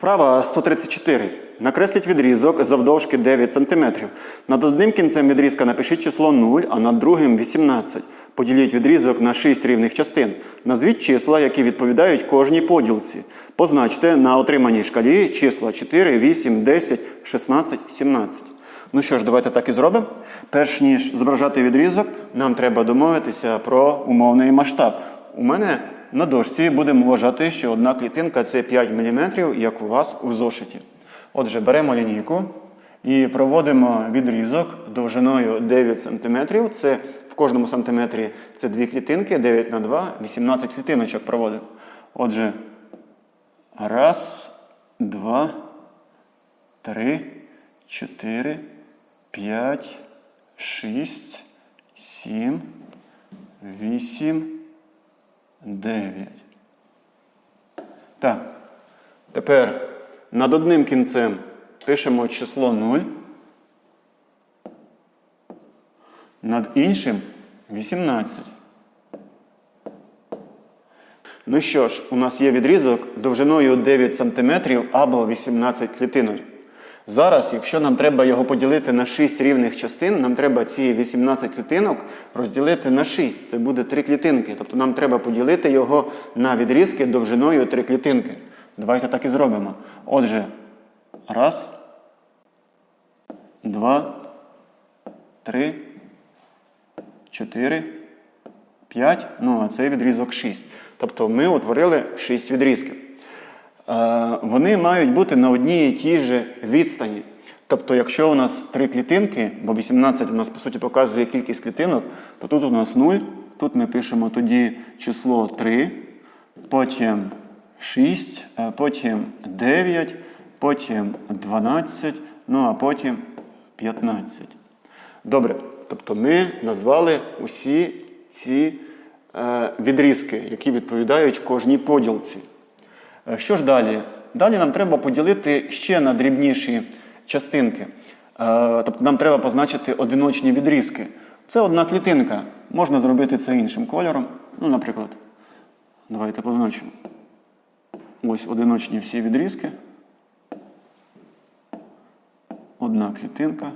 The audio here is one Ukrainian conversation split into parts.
Вправа 134. Накресліть відрізок завдовжки 9 см. Над одним кінцем відрізка напишіть число 0, а над другим 18. Поділіть відрізок на 6 рівних частин. Назвіть числа, які відповідають кожній поділці. Позначте на отриманій шкалі числа 4, 8, 10, 16, 17. Ну що ж, давайте так і зробимо. Перш ніж зображати відрізок, нам треба домовитися про умовний масштаб. У мене на дошці будемо вважати, що одна клітинка це 5 мм, як у вас у зошиті. Отже, беремо лінійку і проводимо відрізок довжиною 9 см. Це в кожному сантиметрі це дві клітинки, 9 на 2, 18 клітиночок проводимо. Отже, раз, два, три, чотири, п'ять, шість, сім, вісім, дев'ять. Так. Тепер над одним кінцем пишемо число 0. Над іншим 18. Ну що ж, у нас є відрізок довжиною 9 см або 18 клітинок. Зараз, якщо нам треба його поділити на 6 рівних частин, нам треба ці 18 клітинок розділити на 6. Це буде 3 клітинки. Тобто нам треба поділити його на відрізки довжиною 3 клітинки. Давайте так і зробимо. Отже, раз, два, три, чотири, 5, ну а цей відрізок 6. Тобто ми утворили 6 відрізків. Вони мають бути на одній і тій же відстані. Тобто, якщо у нас три клітинки, бо 18 у нас по суті показує кількість клітинок, то тут у нас 0, тут ми пишемо тоді число 3, потім 6, е, потім 9, потім 12, ну а потім 15. Добре, тобто ми назвали усі ці е, відрізки, які відповідають кожній поділці. Е, Що ж далі? Далі нам треба поділити ще на дрібніші частинки. Е, Тобто нам треба позначити одиночні відрізки. Це одна клітинка. Можна зробити це іншим кольором. Ну, наприклад, давайте позначимо. Ось одиночні всі відрізки. Одна клітинка.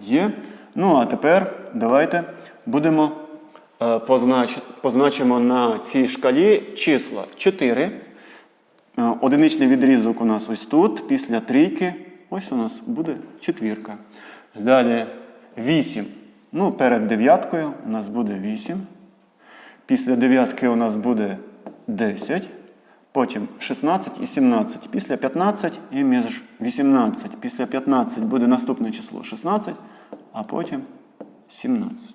Є. Ну, а тепер давайте будемо. Позначимо на цій шкалі числа 4. Е, Одиничний відрізок у нас ось тут, після трійки. Ось у нас буде четвірка. Далі 8. Ну, перед дев'яткою у нас буде 8. Після дев'ятки у нас буде 10. Потім 16 і 17. Після 15 і між 18. Після 15 буде наступне число 16, а потім 17.